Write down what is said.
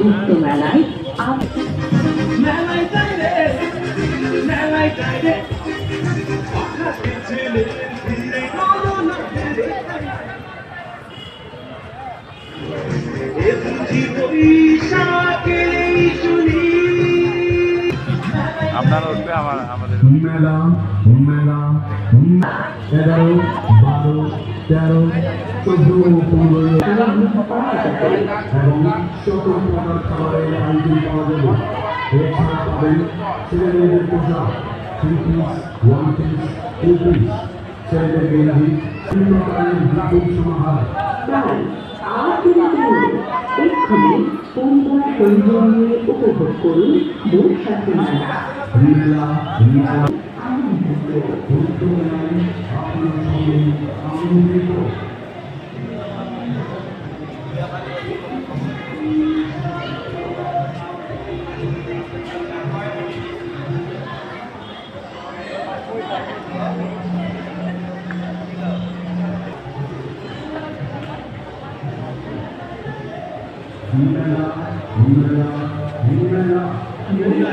উক্ত মেলায় আপনারা উঠবে আমার আমাদের। মেলা মেলা এগারো বারো তেরো চোদ্দ পনেরো এবং সকল প্রকার খাবারের আইটেম পাওয়া যাবে এছাড়া পাবেন ছেলেমেয়েদের পোশাক three piece one piece two piece আপনার সঙ্গে আনন্দিত মেলা মেলা মেলা